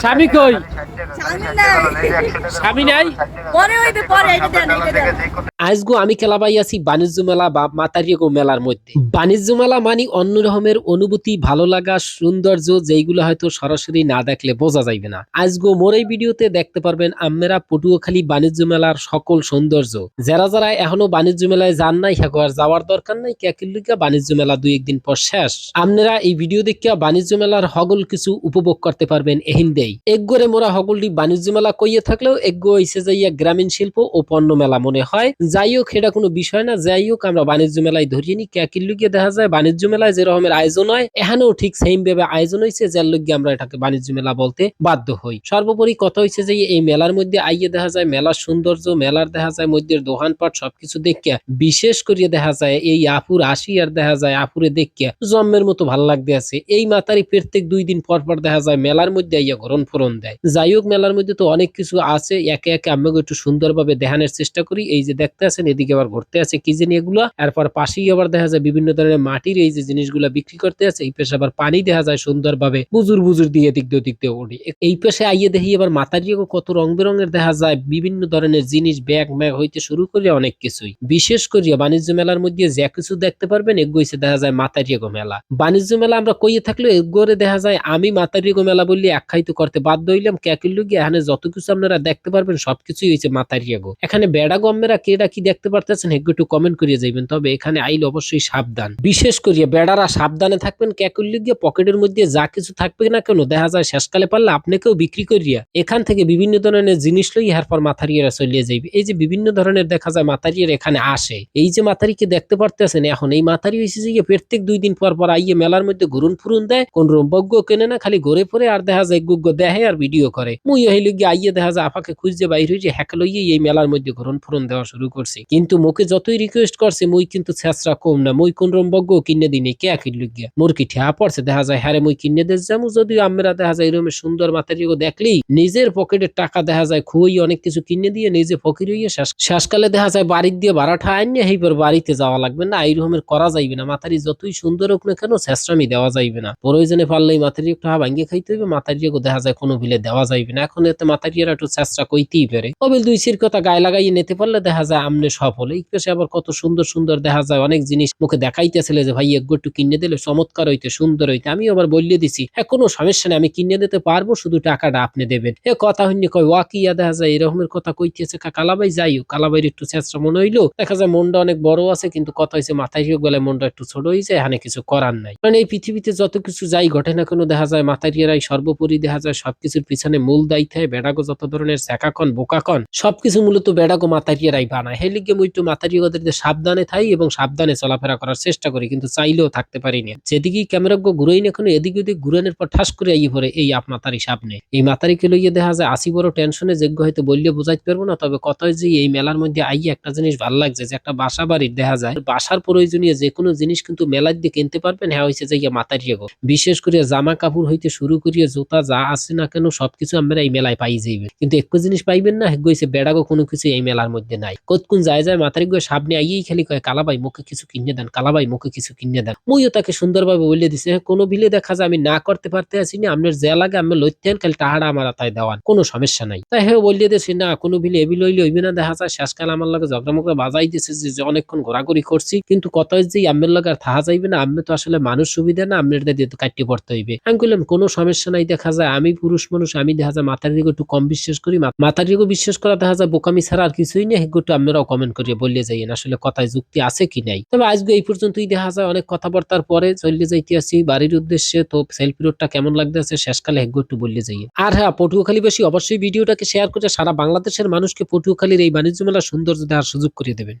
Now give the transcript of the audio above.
স্বামী কই? স্বামী নাই। স্বামী নাই? পরে হইবে পরে আজগো আমি খেলাবাই আছি বাণিজ্য মেলা বা মাতারিয়াগো মেলার মধ্যে। বাণিজ্য মেলা মানে অন্য রকমের অনুভূতি, ভালো লাগা, সৌন্দর্য যেইগুলো হয়তো সরাসরি না দেখলে বোঝা যাইবে না। আজগো মোর এই ভিডিওতে দেখতে পারবেন আমরা পটুয়াখালী বাণিজ্য মেলার সকল সৌন্দর্য। যারা যারা এখনও বাণিজ্য মেলায় যান নাই হ্যাঁ আর যাওয়ার দরকার নাই ক্যাকিলিকা বাণিজ্য মেলা দুই একদিন পর শেষ। আপনারা এই ভিডিও দেখিয়া বাণিজ্য মেলার হগল কিছু উপভোগ করতে পারবেন এহিন্দেই একগরে মোরা হগলটি বাণিজ্য মেলা কইয়ে থাকলেও একগো হইছে যাইয়া গ্রামীণ শিল্প ও পণ্য মেলা মনে হয় যাই হোক এটা কোনো বিষয় না। যাই হোক, আমরা বাণিজ্য মেলায় ধরিয়ে নি ক্যাকির লুকিয়ে দেখা যায়, বাণিজ্য মেলায় যে রকমের আয়োজন হয়, এখানেও ঠিক সেম ভাবে আয়োজন হয়েছে যার লগে আমরা এটাকে বাণিজ্য মেলা বলতে বাধ্য হই। সর্বোপরি কথা হয়েছে যে, এই মেলার মধ্যে আইয়ে দেখা যায়, মেলার সৌন্দর্য, মেলার দেখা যায় মধ্যে দোকানপাট সবকিছু দেখিয়া। বিশেষ করিয়ে দেখা যায়, এই আপুর আসি আর দেখা যায়, আপুরে দেখিয়া। জন্মের মতো ভালো লাগতে আছে। এই মাতারি প্রত্যেক দুই দিন পর পর দেখা যায়, মেলার মধ্যে আইয়া গরম ফোরন দেয়। যাই হোক, মেলার মধ্যে তো অনেক কিছু আছে। একে একে আমি একটু সুন্দরভাবে দেখানোর চেষ্টা করি। এই যে দেখতে আছেন, এদিকে আবার ঘুরতে আছে, কি জানি এগুলো। এরপর পাশেই আবার দেখা যায় বিভিন্ন ধরনের মাটির এই যে জিনিসগুলো বিক্রি করতে আছে, এই পেশে আবার পানি দেখা যায় সুন্দরভাবে বুজুর বুজুর দিয়ে দিক দিয়ে দিক দিয়ে এই পেশে আইয়ে দেখি আবার মাতারিও কত রং বেরঙের দেখা যায়, বিভিন্ন ধরনের জিনিস, ব্যাগ ম্যাগ হইতে শুরু করে অনেক কিছুই। বিশেষ করিয়া বাণিজ্য মেলার মধ্যে যা কিছু দেখতে পারবেন এগোইছে দেখা যায় মাতারিয়াগো মেলা। বাণিজ্য মেলা আমরা কইয়ে থাকলেও এগোরে দেখা যায়, আমি মাতারিয়াগো মেলা বললে আখ্যায়িত করতে বাধ্য হইলাম ক্যাকিল লুগি এখানে যত কিছু আপনারা দেখতে পারবেন, সবকিছুই হয়েছে মাতারিয়াগো এখানে বেড়া গম্মেরা কেডা কি দেখতে পারতেছেন? হেগো একটু কমেন্ট করিয়ে যাইবেন। তবে এখানে আইলে অবশ্যই সাবধান। বিশেষ করিয়া বেড়ারা সাবধানে থাকবেন, ক্যাকুল লুগিয়ে পকেটের মধ্যে যা কিছু থাকবে না কেন, দেখা যায় শেষকালে পারলে আপনাকেও বিক্রি করিয়া এখান থেকে বিভিন্ন ধরনের জিনিস লই ইহার পর মাথারিয়ারা চলিয়ে যাইবে। এই যে বিভিন্ন ধরনের দেখা যায় মাথারিয়ার এখানে আসে। এই যে মাথারিকে দেখতে পারতেছেন, এখন এই মাথারি হয়েছে যে প্রত্যেক দুই দিন পর পর আইয়ে মেলার মধ্যে ঘুরুন ফুরুন দেয়, কোন রম্বজ্ঞ কেনে না, খালি ঘুরে পরে আর দেখা যায় গুগ্গ দেহে আর ভিডিও করে। মুই হইলে গিয়ে আইয়ে দেখা যায় আপাকে খুঁজতে বাইর হয়েছে হ্যাক লইয়ে এই মেলার মধ্যে ঘুরুন ফুরুন দেওয়া শুরু করছে। কিন্তু মুখে যতই রিকোয়েস্ট করছে, মুই কিন্তু ছেঁচড়া কম না। মুই কোন রম্বজ্ঞ কিনে দিনে কে আকির লুগিয়া মোর কি ঠিয়া পড়ছে? দেখা যায় হ্যারে মুই কিনে দিয়ে যাব। যদিও আমরা দেখা যায়, এরকম সুন্দর মাথারিও দেখলেই নিজের পকেটের টাকা দেখা যায় খুবই অনেক কিছু কিনে দিয়ে নিজে ফকির হইয়ে শেষ- শেষকালে দেখা যায়, বাড়ির দিয়ে ভাড়াটা আইনে সেইবার বাড়িতে যাওয়া লাগবে না। এইরকমের করা যাইবে না। মাথারি যতই সুন্দর হোক না কেন শেষরামি দেওয়া যাইবে না। প্রয়োজনে পারলেই মাথারি একটু হা ভাঙ্গিয়ে খাইতে হইবে। মাথারিয়াকে দেখা যায়, কোনো ভিলে দেওয়া যাইবে না। এখন এতে মাথারিয়ারা একটু চেষ্টা কইতেই পারে। অবিল দুই সির কথা গায়ে লাগাইয়ে নিতে পারলে দেখা যায় আমনে সফল এই পেশে আবার কত সুন্দর সুন্দর দেখা যায়। অনেক জিনিস মুখে দেখাইতেছিলে যে, ভাই এক একটু কিনে দিলে চমৎকার হইতে, সুন্দর হইতে। আমি আবার বললে দিছি হ্যাঁ কোনো সমস্যা নেই, আমি কিনে দিতে পারব, শুধু টাকাটা আপনি দেবেন। এ কথা হইনি, কয় ওয়া কি ইয়া দেখা যায়, এরকমের কথা কইতেছে। কালাবাই যাইও কালাবাইয়ের একটু চেষ্টা মনে হইল, দেখা যায় মনটা অনেক বড় আছে, কিন্তু কথা হয়েছে মাথায় গেলে মনটা একটু ছোট হয়েছে এখানে কিছু করার নাই। মানে এই পৃথিবীতে যত কিছু যাই ঘটে না কোনো, দেখা যায় মাতারিয়ারাই সর্বোপরি দেখা যায় সবকিছুর পিছনে মূল দায়িত্ব হয়, বেড়াগো যত ধরনের স্যাকাকন বোকাকন সবকিছু মূলত বেড়াগো মাতারিয়ারাই বানায়। হেলিকে মুই একটু মাতারিয়াদের সাবধানে থাই এবং সাবধানে চলাফেরা করার চেষ্টা করি, কিন্তু চাইলেও থাকতে পারি না। যেদিকেই ক্যামেরা গো ঘুরেই না কোনো এদিকে ওদিক ঘুরানোর পর ঠাস করে আইয়ে পড়ে এই আপ মাতারি সামনে। এই মাতারিকে লইয়ে দেখা যায় আসি বড় টেনশনে যোগ্য হয়তো বললে বোঝাইতে পারব না, তবে কথা যে এই মেলার মধ্যে আইয়ে একটা জিনিস ভালো লাগছে, যে একটা বাসা বাড়ির দেখা যায়। বাসার প্রয়োজনীয় যে কোনো জিনিস কিন্তু মেলার দিয়ে কিনতে পারবেন হ্যাঁ হয়েছে যে মাতারিয়ে গো বিশেষ করে জামা কাপড় হইতে শুরু করিয়ে জুতা যা আছে না কেন, সবকিছু আমরা এই মেলায় পাই যাইবে। কিন্তু একটু জিনিস পাইবেন না, হেগ হইছে বেড়াগো, কোনো কিছু এই মেলার মধ্যে নাই। কতক্ষণ যায় যায় মাথারি গো সামনে আইয়েই খালি কয় কালাবাই মুখে কিছু কিনে দেন কালাবাই মুখে কিছু কিনে দেন। মুইও তাকে সুন্দরভাবে বলে দিছে হ্যাঁ, কোনো বিলে দেখা যায় আমি না করতে পারতে আছি না আপনার যে লাগে আমি লইতেন খালি টাহাড়া আমার তাই দেওয়ান কোনো সমস্যা নাই। তাই হ্যাঁ বলিয়ে দিয়েছি না কোনো বিলে এবি লইলে হইবে না দেখা যায় শেষকাল আমার লাগে ঝগড়া মগড়া বাজাই দিছে যে অনেকক্ষণ ঘোরাঘুরি করছি কিন্তু কত যে আমের লাগে আর থাহা যাইবে না আমি তো আসলে মানুষ সুবিধা না আপনার দিয়ে তো কাটিয়ে পড়তে হইবে। আমি বললাম কোনো সমস্যা নাই দেখা যায় আমি পুরুষ মানুষ আমি দেখা যায় মাথার দিকে একটু কম বিশ্বাস করি মাথার দিকে বিশ্বাস করা দেখা যায় বোকামি ছাড়া আর কিছুই নেই একটু আপনারাও কমেন্ট করিয়ে বললে যাইয়েন আসলে কথায় যুক্তি আছে কি নাই? তবে আজকে এই পর্যন্তই দেখা যায় অনেক কথাবার্তার পরে চললে যাইতে আসি বাড়ির উদ্দেশ্যে। তো সেলফি রোডটা কেমন লাগতেছে শেষকালে একগো একটু বললে যাইয়ে আর হ্যাঁ পটুয়াখালীবাসী অবশ্যই ভিডিওটাকে শেয়ার করে সারা বাংলাদেশের মানুষকে পটুয়াখালীর এই বাণিজ্য মেলা সৌন্দর্য দেওয়ার সুযোগ করে দেবেন।